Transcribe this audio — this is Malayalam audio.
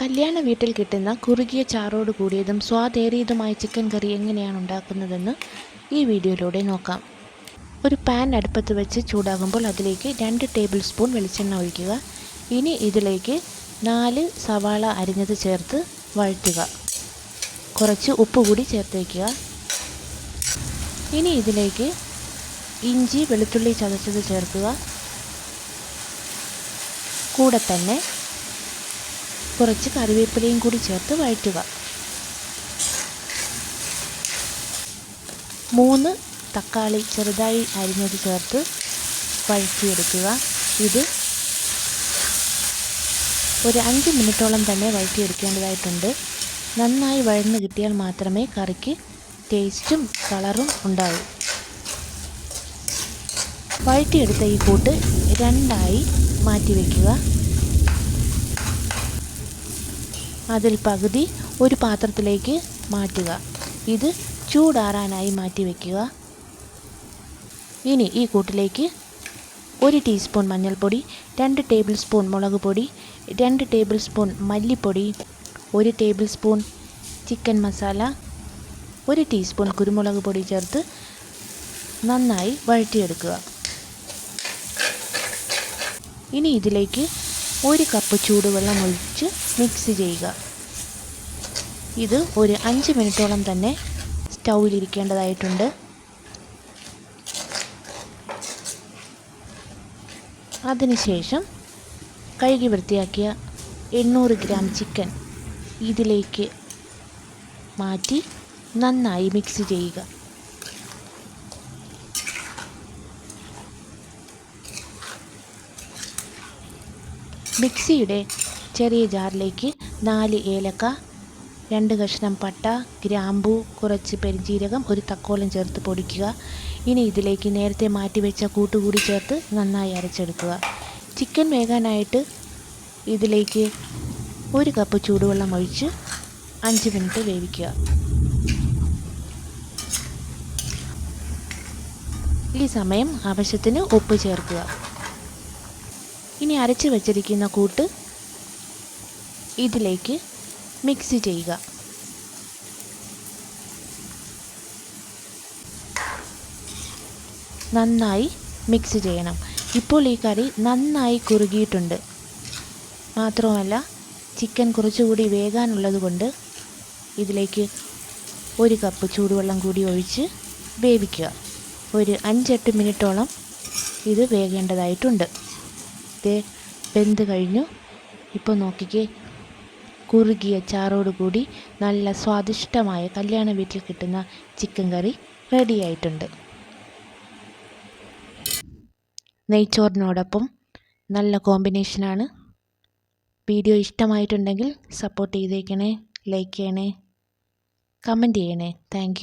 കല്യാണ വീട്ടിൽ കിട്ടുന്ന കുറുകിയ ചാറോട് കൂടിയതും സ്വാദേറിയതുമായ ചിക്കൻ കറി എങ്ങനെയാണ് ഉണ്ടാക്കുന്നതെന്ന് ഈ വീഡിയോയിലൂടെ നോക്കാം. ഒരു പാൻ അടുപ്പത്ത് വെച്ച് ചൂടാകുമ്പോൾ അതിലേക്ക് രണ്ട് ടേബിൾ സ്പൂൺ വെളിച്ചെണ്ണ ഒഴിക്കുക. ഇനി ഇതിലേക്ക് നാല് സവാള അരിഞ്ഞത് ചേർത്ത് വഴറ്റുക. കുറച്ച് ഉപ്പ് കൂടി ചേർത്തേക്കുക. ഇനി ഇതിലേക്ക് ഇഞ്ചി വെളുത്തുള്ളി ചതച്ചത് ചേർക്കുക. കൂടെ തന്നെ കുറച്ച് കറിവേപ്പിലയും കൂടി ചേർത്ത് വഴറ്റുക. മൂന്ന് തക്കാളി ചെറുതായി അരിഞ്ഞത് ചേർത്ത് വഴറ്റിയെടുക്കുക. ഇത് ഒരു അഞ്ച് മിനിറ്റോളം തന്നെ വഴറ്റിയെടുക്കേണ്ടതായിട്ടുണ്ട്. നന്നായി വഴന്ന് കിട്ടിയാൽ മാത്രമേ കറിക്ക് ടേസ്റ്റും കളറും ഉണ്ടാവൂ. വഴറ്റിയെടുത്ത ഈ കൂട്ട് രണ്ടായി മാറ്റി വയ്ക്കുക അതിൽ പകുതി ഒരു പാത്രത്തിലേക്ക് മാറ്റുക. ഇത് ചൂടാറാനായി മാറ്റി വയ്ക്കുക ഇനി ഈ കൂട്ടിലേക്ക് ഒരു ടീസ്പൂൺ മഞ്ഞൾപ്പൊടി രണ്ട് ടേബിൾ സ്പൂൺ മുളക് പൊടി രണ്ട് ടേബിൾ സ്പൂൺ മല്ലിപ്പൊടി ഒരു ടേബിൾ സ്പൂൺ ചിക്കൻ മസാല ഒരു ടീസ്പൂൺ കുരുമുളക് പൊടി ചേർത്ത് നന്നായി വഴറ്റിയെടുക്കുക. ഇനി ഇതിലേക്ക് ഒരു കപ്പ് ചൂടുവെള്ളം ഒഴിച്ച് മിക്സ് ചെയ്യുക. ഇത് ഒരു അഞ്ച് മിനിറ്റോളം തന്നെ സ്റ്റൗവിലിരിക്കേണ്ടതായിട്ടുണ്ട്. അതിനുശേഷം കഴുകി വൃത്തിയാക്കിയ എണ്ണൂറ് ഗ്രാം ചിക്കൻ ഇതിലേക്ക് മാറ്റി നന്നായി മിക്സ് ചെയ്യുക. മിക്സിയുടെ ചെറിയ ജാറിലേക്ക് നാല് ഏലക്ക രണ്ട് കഷ്ണം പട്ട ഗ്രാമ്പു കുറച്ച് പെരിഞ്ജീരകം ഒരു തക്കോലം ചേർത്ത് പൊടിക്കുക. ഇനി ഇതിലേക്ക് നേരത്തെ മാറ്റി വെച്ച കൂട്ടുകൂടി ചേർത്ത് നന്നായി അരച്ചെടുക്കുക. ചിക്കൻ വേകാനായിട്ട് ഇതിലേക്ക് ഒരു കപ്പ് ചൂടുവെള്ളം ഒഴിച്ച് അഞ്ച് മിനിറ്റ് വേവിക്കുക. ഈ സമയം ആവശ്യത്തിന് ഉപ്പ് ചേർക്കുക. ഇനി അരച്ച് വെച്ചിരിക്കുന്ന കൂട്ട് ഇതിലേക്ക് മിക്സ് ചെയ്യുക. നന്നായി മിക്സ് ചെയ്യണം. ഇപ്പോൾ ഈ കറി നന്നായി കുറുകിയിട്ടുണ്ട്. മാത്രമല്ല ചിക്കൻ കുറച്ചുകൂടി വേകാനുള്ളത് കൊണ്ട് ഇതിലേക്ക് ഒരു കപ്പ് ചൂടുവെള്ളം കൂടി ഒഴിച്ച് വേവിക്കുക. ഒരു അഞ്ചെട്ട് മിനിറ്റോളം ഇത് വേകേണ്ടതായിട്ടുണ്ട്. ഇത് വെന്ത് കഴിഞ്ഞു. ഇപ്പോൾ നോക്കിക്കേ കുറുകിയ ചാറോട് കൂടി നല്ല സ്വാദിഷ്ടമായ കല്യാണ വീട്ടിൽ കിട്ടുന്ന ചിക്കൻ കറി റെഡിയായിട്ടുണ്ട് നെയ്ച്ചോറിനോടൊപ്പം നല്ല കോമ്പിനേഷനാണ് വീഡിയോ ഇഷ്ടമായിട്ടുണ്ടെങ്കിൽ സപ്പോർട്ട് ചെയ്തേക്കണേ ലൈക്ക് ചെയ്യണേ കമന്റ് ചെയ്യണേ. താങ്ക്